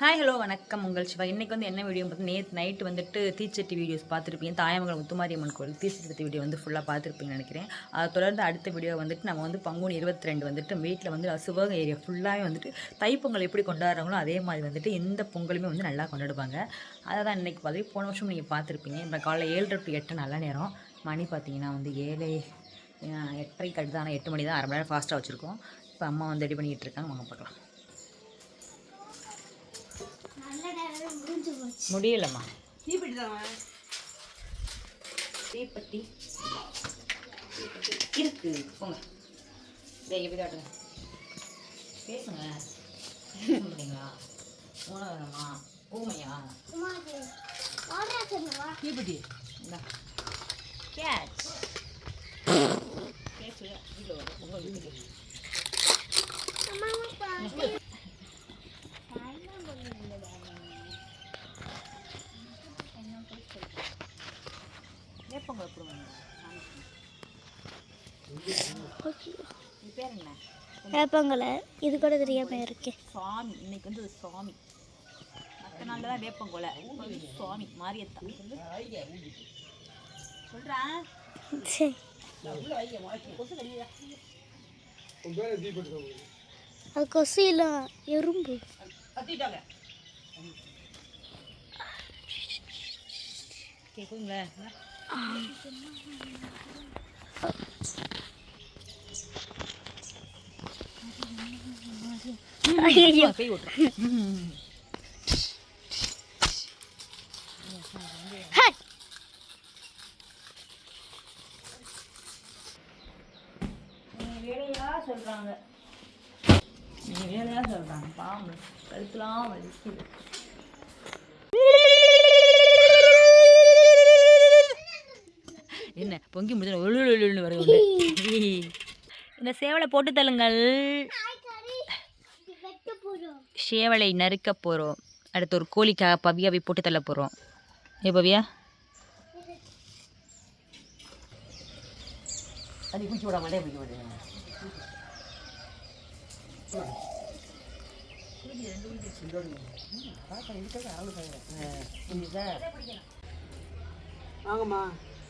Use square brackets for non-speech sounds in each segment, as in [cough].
Hi hello வணக்கம். உங்கள் சிவா. இன்றைக்கி வந்து என்ன வீடியோ பார்த்து நேற்று நைட்டு வந்துட்டு தீச்சட்டி வீடியோஸ் பார்த்துருப்பீங்க. தாயமங்கலம் முத்துமாரியம்மன் கோயில் தீச்சட்டி வீடியோ வந்து ஃபுல்லாக பார்த்துருப்பீங்கன்னு நினைக்கிறேன். அதை தொடர்ந்து அடுத்த வீடியோ வந்துட்டு நம்ம வந்து பங்குனி இருபத்தி ரெண்டு வந்துட்டு வீட்டில் வந்து சிவகங்கை ஏரியா ஃபுல்லாகவே வந்துட்டு தைப்பொங்கல் எப்படி கொண்டாடுறாங்களோ அதே மாதிரி வந்துட்டு எந்த பொங்கலுமே வந்து நல்லா கொண்டாடுவாங்க. அதை தான் இன்றைக்கி பார்த்து போன வருஷம் நீங்கள் பார்த்துருப்பீங்க. இப்போ காலைல ஏழரை டு எட்டு நல்ல நேரம். மணி பார்த்தீங்கன்னா வந்து ஏழை எட்டரைக்கு அடுத்து ஆனால் எட்டு மணி தான் அரை மணி நேரம் ஃபாஸ்ட்டாக வச்சுருக்கோம். இப்போ அம்மா வந்து ரெடி பண்ணிகிட்டு இருக்காங்க. வாங்க பார்க்கலாம். முடியலம்மா. தீப்பெட்டி. இருக்கு. போங்க. எப்படி காட்டுங்க பேசுங்க. பேசுங்களா உணவு வேணுமா? ஊமையா? தீப்பெட்டி. இந்தா. கேட்ச். கேட்ச் வீட்டில் வரும் உங்கள் வீட்டுக்கு. வேப்பங்க எப்படி பேர் என்ன? வேப்பங்களை இது கூட தெரியாம இருக்கு. சுவாமி. இன்னைக்கு வந்து சுவாமி. மற்ற நாளில் தான் வேப்பங்கொலை. சுவாமி மாரியத்தா சொல்கிறேன் சரி அது கொசு இல்ல எறும்பு. கேட்குங்களா ஐயோ சொல்றாங்க. வேலையா சொல்றாங்க. பாம்பு கழுத்துலாம் வலிக்குது. என்ன பொங்கி முடிஞ்சு ஒழுன்னு வருது [laughs] இந்த சேவலை போட்டு தள்ளுங்கள். சேவலை நறுக்க போகிறோம் அடுத்து ஒரு கோழிக்காக பவியாவை போட்டு தள்ள போகிறோம் ஏ பவியா?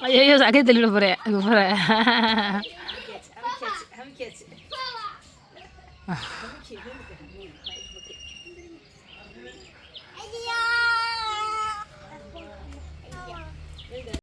ayo sakit dulu pere pere kamu kecil kamu kecil